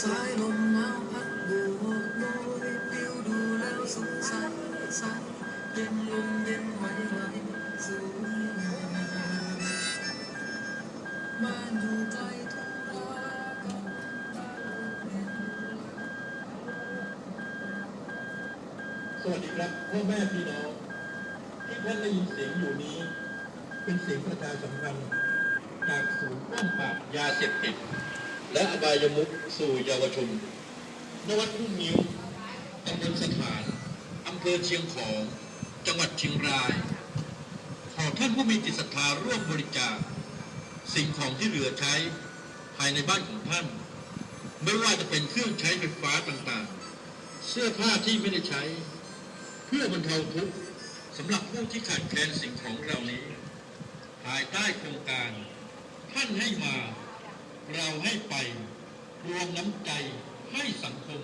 สายลมหนาวพัดโบกโบยปลิวดูแล้วสงสัยใสเย็นลมเย็นไหวไหลสวยงามบ้านอยู่ไกลทุ่งนาก็บ้านเป็นสวัสดีครับพ่อแม่พี่น้องที่ท่านได้ยินเสียงอยู่นี้ เป็นเสียงประชาสัมพันธ์จากศูนย์ป้องปราบยาเสพติด และอบายมุขสู่เยาวชนนวัดทุ่งนิ้วตำบลสถานอำเภอเชียงของ จังหวัดเชียงราย ขอท่านผู้มีจิตศรัทธาร่วมบริจาค สิ่งของที่เหลือใช้ภายในบ้านของท่าน ไม่ว่าจะเป็นเครื่องใช้ไฟฟ้าต่างๆ เสื้อผ้าที่ไม่ได้ใช้ เพื่อบรรเทาทุกข์สำหรับผู้ที่ขาดแคลนสิ่งของเหล่านี้ ภายใต้โครงการท่านให้มา เราให้ไป รวมน้ำใจให้สังคม